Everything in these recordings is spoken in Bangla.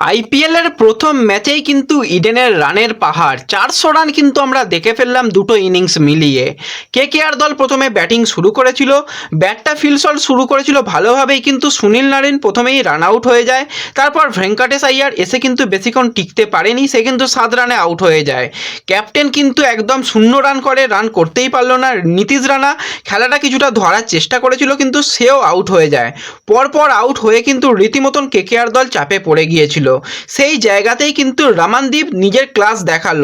আইপিএল এর প্রথম ম্যাচেই কিন্তু ইডেনের রানের পাহাড়। চারশো রান কিন্তু আমরা দেখে ফেললাম দুটো ইনিংস মিলিয়ে। কে কে আর দল প্রথমে ব্যাটিং শুরু করেছিল। ব্যাটটা ফিলসল শুরু করেছিল ভালোভাবেই কিন্তু সুনীল নারিন প্রথমেই রান আউট হয়ে যায়। তারপর ভেঙ্কটেশ আইয়ার এসে কিন্তু বেশিক্ষণ টিকতে পারেনি, সে কিন্তু সাত রানে আউট হয়ে যায়। ক্যাপ্টেন কিন্তু একদম শূন্য রান করে, রান করতেই পারল না নীতিশ রানা। খেলাটা কিছুটা ধরার চেষ্টা করেছিল, কিন্তু সেও আউট হয়ে যায়। পরপর আউট হয়ে কিন্তু রীতিমতন কে কে আর দল চাপে পড়ে গিয়েছিল। সেই জায়গাতেই কিন্তু রামানদীপ নিজের ক্লাস দেখাল।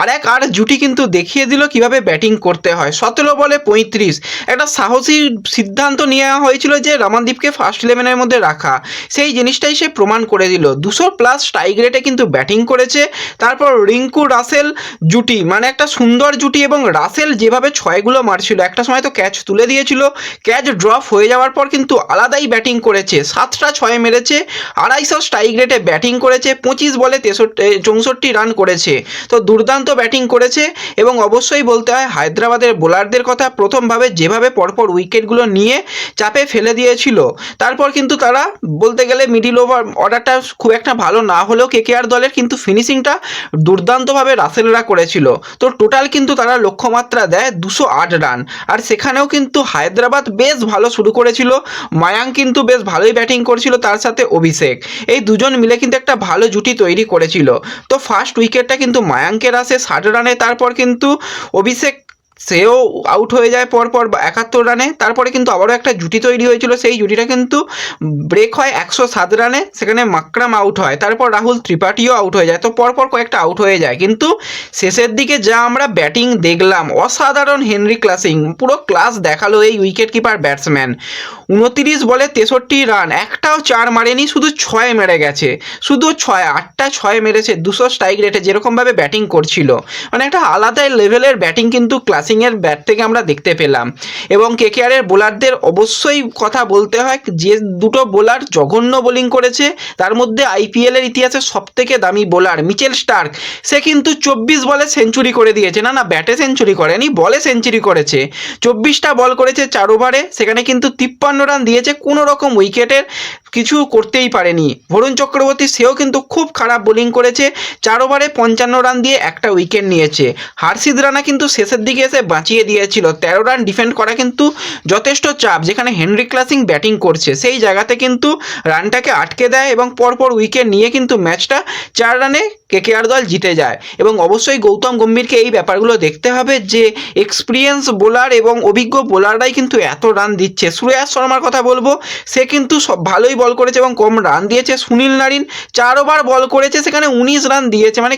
আর এক আর জুটি কিন্তু দেখিয়ে দিল কীভাবে ব্যাটিং করতে হয়। সতেরো বলে পঁয়ত্রিশ। একটা সাহসী সিদ্ধান্ত নেওয়া হয়েছিল যে রামানদীপকে ফার্স্ট ইলেভেনের মধ্যে রাখা। সেই জিনিসটাই সে প্রমাণ করে দিল। দুশো প্লাস স্ট্রাইক রেটে কিন্তু ব্যাটিং করেছে। তারপর রিঙ্কু রাসেল জুটি মানে একটা সুন্দর জুটি এবং রাসেল যেভাবে ছয়গুলো মারছিল, একটা সময় তো ক্যাচ তুলে দিয়েছিল। ক্যাচ ড্রপ হয়ে যাওয়ার পর কিন্তু আলাদাই ব্যাটিং করেছে। সাতটা ছয় মেরেছে। আড়াইশো স্ট্রাইক রেটে ব্যাটিং করেছে, পঁচিশ বলে তেষট্টি চৌষট্টি রান করেছে। তো দুর্দান্ত ব্যাটিং করেছে এবং অবশ্যই বলতে হয়, হায়দ্রাবাদের বোলারদের কথা প্রথমভাবে যেভাবে পরপর উইকেটগুলো নিয়ে চাপে ফেলে দিয়েছিল, তারপর কিন্তু তারা বলতে গেলে মিডিল ওভার অর্ডারটা খুব একটা ভালো না হলেও কে কেকেআর দলের কিন্তু ফিনিশিংটা দুর্দান্তভাবে রাসেলরা করেছিল। তো টোটাল কিন্তু তারা লক্ষ্যমাত্রা দেয় দুশো আট রান। আর সেখানেও কিন্তু হায়দ্রাবাদ বেশ ভালো শুরু করেছিল, মায়াং কিন্তু বেশ ভালোই ব্যাটিং করেছিল, তার সাথে অভিষেক। এই দুজন মিলে কিন্তু একটা ভালো জুটি তৈরি করেছিল। তো ফার্স্ট উইকেটটা কিন্তু মায়াঙ্কের আসে, ষাট রানে তারপর কিন্তু অভিষেক সেও আউট হয়ে যায় পরপর একাত্তর রানে তারপরে কিন্তু আবারও একটা জুটি তৈরি হয়েছিল। সেই জুটিটা কিন্তু ব্রেক হয় একশো সাত রানে সেখানে মাকরাম আউট হয়। তারপর রাহুল ত্রিপাঠীও আউট হয়ে যায়। তো পরপর কয়েকটা আউট হয়ে যায়। কিন্তু শেষের দিকে যা আমরা ব্যাটিং দেখলাম, অসাধারণ হেনরি ক্লাসিং। পুরো ক্লাস দেখাল এই উইকেট কিপার ব্যাটসম্যান উনতিরিশ বলে তেষট্টি রান একটাও চার মারেনি, শুধু ছয় মেরে গেছে। শুধু ছয়, আটটা ছয় মেরেছে, দুশো স্ট্রাইক রেটে যেরকমভাবে ব্যাটিং করছিল। মানে একটা আলাদা লেভেলের ব্যাটিং কিন্তু ক্লাসিংয়ের ব্যাট থেকে আমরা দেখতে পেলাম। এবং কেকেআরের বোলারদের অবশ্যই কথা বলতে হয়, যে দুটো বোলার জঘন্য বোলিং করেছে, তার মধ্যে আইপিএলের ইতিহাসে সবথেকে দামি বোলার মিচেল স্টার্ক। সে কিন্তু চব্বিশ বলে সেঞ্চুরি করে দিয়েছে। না না, ব্যাটে সেঞ্চুরি করেনি, বলে সেঞ্চুরি করেছে। চব্বিশটা বল করেছে চার ওভারে, সেখানে কিন্তু তিপ্পান্ন রান দিয়েছে, কোনো রকম উইকেটের কিছু করতেই পারেনি। বরুণ চক্রবর্তী সেও কিন্তু খুব খারাপ বোলিং করেছে। চার ওভারে পঞ্চান্ন রান দিয়ে একটা উইকেট নিয়েছে। হার্ষিদ রানা কিন্তু শেষের দিকে এসে বাঁচিয়ে দিয়েছিল। তেরো রান ডিফেন্ড করা কিন্তু যথেষ্ট চাপ, যেখানে হেনরি ক্লাসিং ব্যাটিং করছে। সেই জায়গাতে কিন্তু রানটাকে আটকে দেয় এবং পরপর উইকেট নিয়ে কিন্তু ম্যাচটা চার রানে কেকেআর দল জিতে যায়। এবং অবশ্যই গৌতম গম্ভীরকে এই ব্যাপারগুলো দেখতে হবে যে এক্সপিরিয়েন্স বোলার এবং অভিজ্ঞ বোলাররাই কিন্তু এত রান দিচ্ছে। সুরেয়া শর্মার কথা বলব, সে কিন্তু সব ভালোই বল করেছে এবং কম রান দিয়েছে। সুনীল নারিন চার ওভার বল করেছে, সেখানে উনিশ রান দিয়েছে। মানে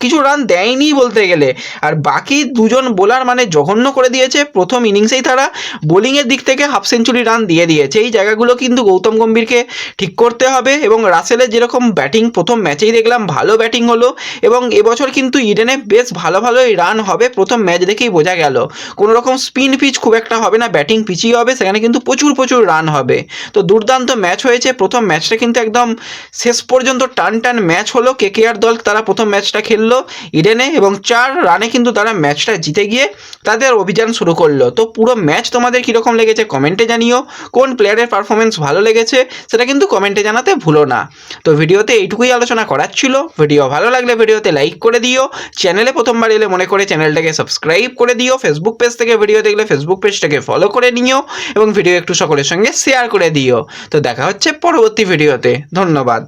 কিছু রান দেয়নি বলতে গেলে। আর বাকি দুজন বোলার মানে জঘন্য করে দিয়েছে। প্রথম ইনিংসেই তারা বোলিংয়ের দিক থেকে হাফ সেঞ্চুরি রান দিয়ে দিয়েছে। এই জায়গাগুলো কিন্তু গৌতম গম্ভীরকে ঠিক করতে হবে এবং রাসেলের যেরকম ব্যাটিং প্রথম ম্যাচেই দেখলাম, ভালো ব্যাটিং হলো এবং এবছর কিন্তু ইডেনে বেশ ভালো ভালোই রান হবে। প্রথম ম্যাচ দেখেই বোঝা গেল। কোনো রকম স্পিন পিচ খুব একটা হবে না ব্যাটিং পিচই হবে, সেখানে কিন্তু প্রচুর প্রচুর রান হবে। তো দুর্দান্ত ম্যাচ হয়েছে। প্রথম ম্যাচটা কিন্তু একদম শেষ পর্যন্ত টান টান ম্যাচ হলো। কেকেআর দল তারা প্রথম ম্যাচটা খেললো ইডেনে এবং চার রানে কিন্তু তারা ম্যাচটা জিতে গিয়ে তাদের অভিযান শুরু করল। তো পুরো ম্যাচ তোমাদের কীরকম লেগেছে কমেন্টে জানিও। কোন প্লেয়ারের পারফরমেন্স ভালো লেগেছে সেটা কিন্তু কমেন্টে জানাতে ভুলো না। তো ভিডিওতে এইটুকুই আলোচনা করার ছিল। ভিডিও ভালো লাগলে ভিডিওতে লাইক করে দিও। চ্যানেলে প্রথমবার এলে মনে করে চ্যানেলটাকে সাবস্ক্রাইব করে দিও। ফেসবুক পেজ থেকে ভিডিও দেখলে ফেসবুক পেজটাকে ফলো করে নিও এবং ভিডিও একটু সকলের সঙ্গে শেয়ার করে দিও। তো দেখা হচ্ছে পরবর্তী ভিডিওতে। ধন্যবাদ।